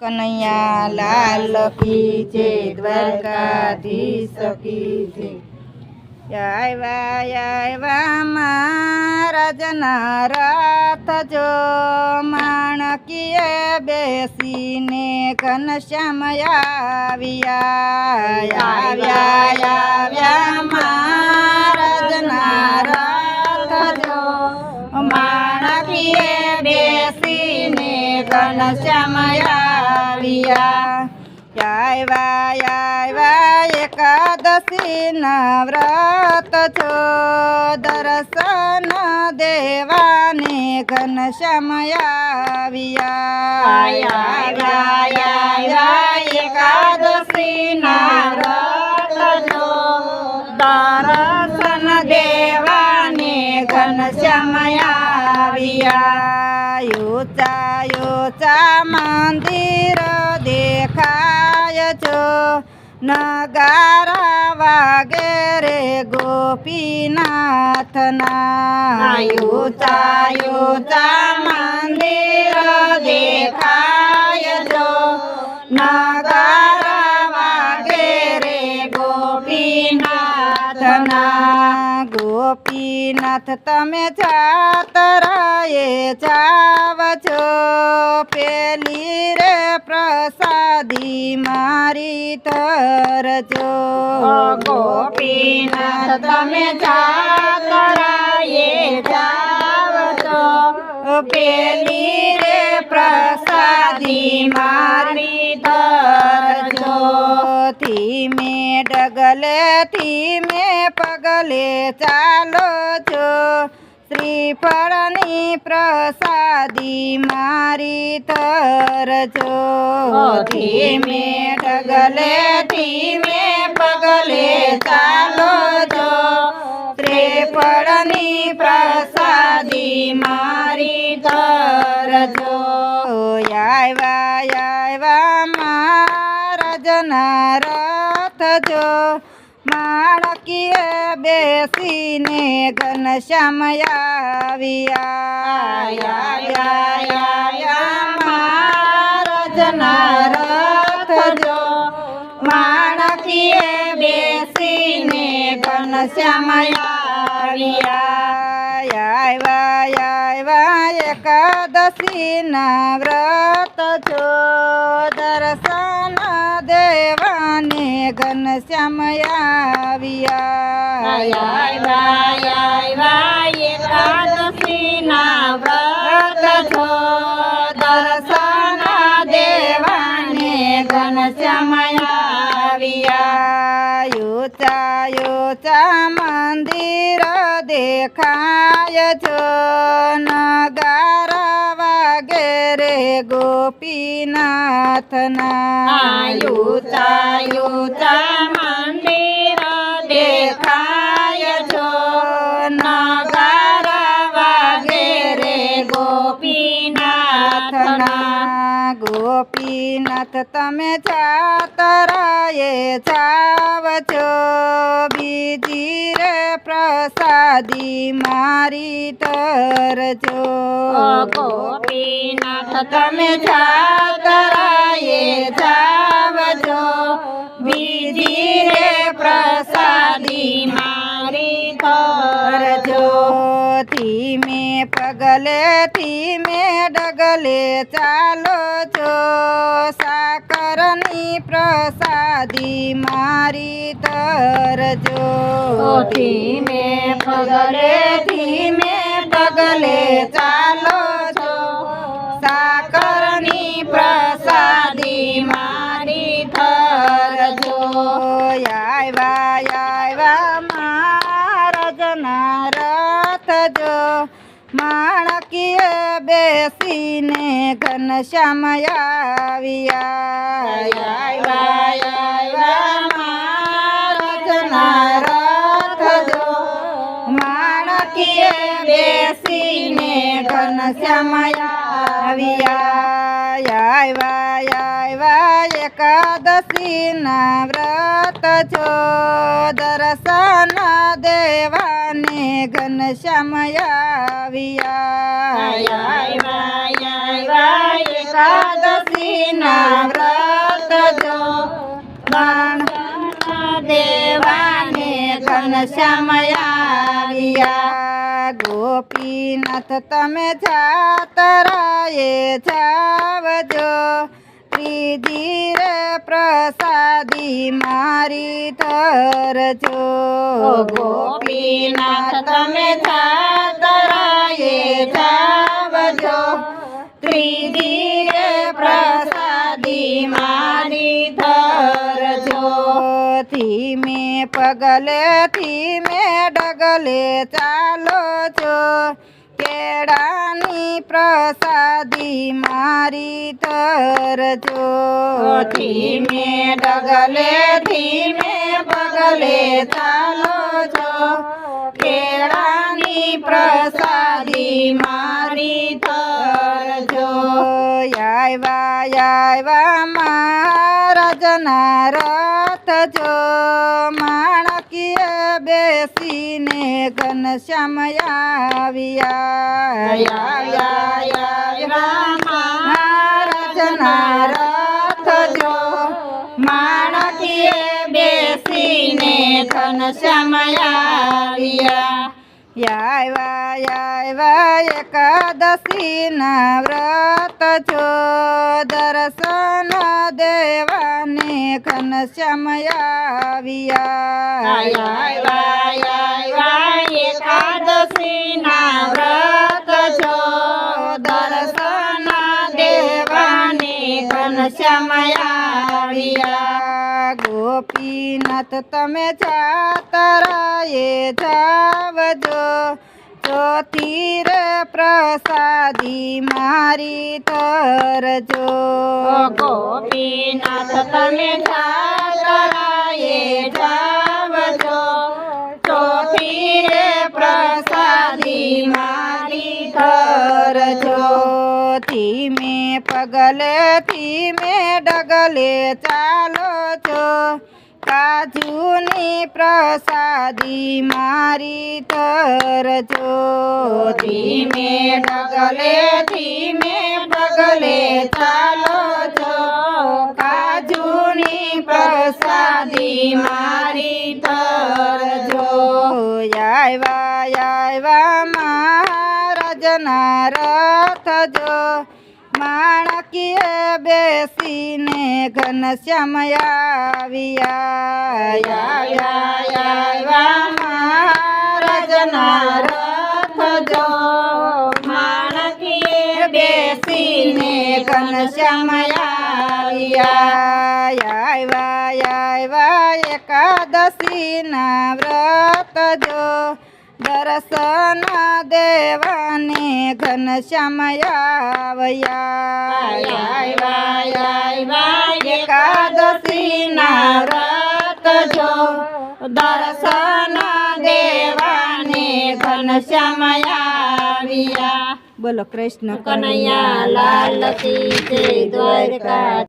કનૈયા લાલ કી છે દ્વારકાધીશ કી છે. આવ્યા આવ્યા મહારાજના રાત જો માણકીએ બેસીને ઘનશ્યામ આવ્યા આવ્યા આવ્યા મહારાજના રાત જો માણકીએ બેસીને ઘનશ્યામ આવ્યા. આવ્યા આવ્યા એકાદશી નવ્રત વ્રત છો. દર્શન દેવાને ઘન આવ્યા. આવ્યા એકાદશી નવ્રત વ્રત છો. દર્શન દેવાને ઘન આવ્યા. યુચા યુચા મંદિર નગારા વાગેરે ગોપીનાથના યુચા યુચા મંદિર દેખાય જો નગારા વાગેરે ગોપીનાથના ગોપીનાથ તમે જાતરાએ જાવ છો પેલી રે પ્રસાદી મારી તરજો. ગોપીનાથ તમે જાતરાએ જાવ પેલી રે પ્રસાદી મારી તરજો. ધીમે ડગલે ધીમે પગલે ચાલો છો શ્રીફળની પ્રસાદી મારી તરજો. ધીમે ડગલે ધીમે પગલે ચાલો છો શ્રીફળની પ્રસાદી મારી તરજો. આવ્યા આવ્યા મહારાજના રથ જો માણકીએ બેસીને ઘનશ્યામ આવ્યા. રથ જો માણકીએ બેસીને ઘનશ્યામ આવ્યા એકાદશી ના વ્રત છો દર્શન દેવાને ઘનશ્યામ આવ્યા. એકાદશી ના વ્રત છો. દર્શન દેવાને ઘનશ્યામ આવ્યા. યુચા યુચા મંદિર દેખાય છો. નગારા ગોપીનાથના યુચા યુચા મંદિર દેખાય છો નગર વાગે રે ગોપીનાથના ગોપીનાથ તમે જાતરાએ જાવ છો બીજી પ્રસાદી મારી તરજો. ગોપીનાથ તમે જાતરાએ જાવ છો બીજી રે પ્રસાદી મારી તરજો. ધીમે પગલે ધીમે ડગલે ચાલો છો. સાકરની પ્રસાદી મારી તરજો. ધીમે પગલે ધીમે પગલે ચાલો બેસીને ઘનશ્યામ આવ્યા. માણકીએ બેસીને ઘનશ્યામ આવ્યા. આવ્યા આવ્યા એકાદશી ના વ્રત છો દર્શન દેવાને ઘનશ્યામ આવ્યા. એકાદશી ના વ્રત બાણ દેવાને ઘનશ્યામ આવ્યા. ગોપીનાથ, તમે જાતરાએ જાવજો. ત્રીજી રે પ્રસાદી મારી ધરજો. ગોપીનાથ, તમે જાતરાએ જાવજો. ત્રીજી રે પ્રસાદી મારી ધરજો. ધીમે પગલે ધીમે ડગલે ચાલો છો. કેળાની પ્રસાદી મારી ધરજો ધીમે ડગલે ધીમે પગલે ચાલો છો. કેળાની પ્રસાદી મારી તરજો. આવ્યા આવ્યા મહારાજના રથ જો માણકીએ બેસીને ઘનશ્યામ આવ્યા. રચના રથ જો માણકીએ બેસીને ઘનશ્યામ આવ્યા. આવ્યા આવ્યા એકાદશી ના વ્રત છો. દર્શન દેવાને ઘનશ્યામ આવ્યા એકાદશી ના વ્રત છો. દર્શન દેવાને ઘનશ્યામ આવ્યા ગોપીનાથ તમે જાતરાએ જાવજો. ચોથી રે પ્રસાદી મારી તરજો. ગોપીનાથ તમે જાતરાએ જાવજો. ચોથી રે પ્રસાદી મારી તરજો. ધીમે પગલે ધીમે ડગલે ચાલો છો કાજુની પ્રસાદી મારી તરજો ધીમે ડગલે ધીમે પગલે ચાલો જો કાજુની પ્રસાદી મારી તરજો આવ્યા આવ્યા મહારાજના રથ જો માણકીએ બેસીને ઘનશ્યામ આવ્યા. મહારાજના રથ જો. માણકીએ બેસીને ઘનશ્યામ આવ્યા. આવ્યા આવ્યા એકાદશી ના વ્રત જો. દર્શન દેવાની ઘનશ્યામ એકાદશી ના વ્રત જો દર્શન દેવાની ઘનશ્યામ આવ્યા બોલો કૃષ્ણ કનૈયા, લાલ કી જય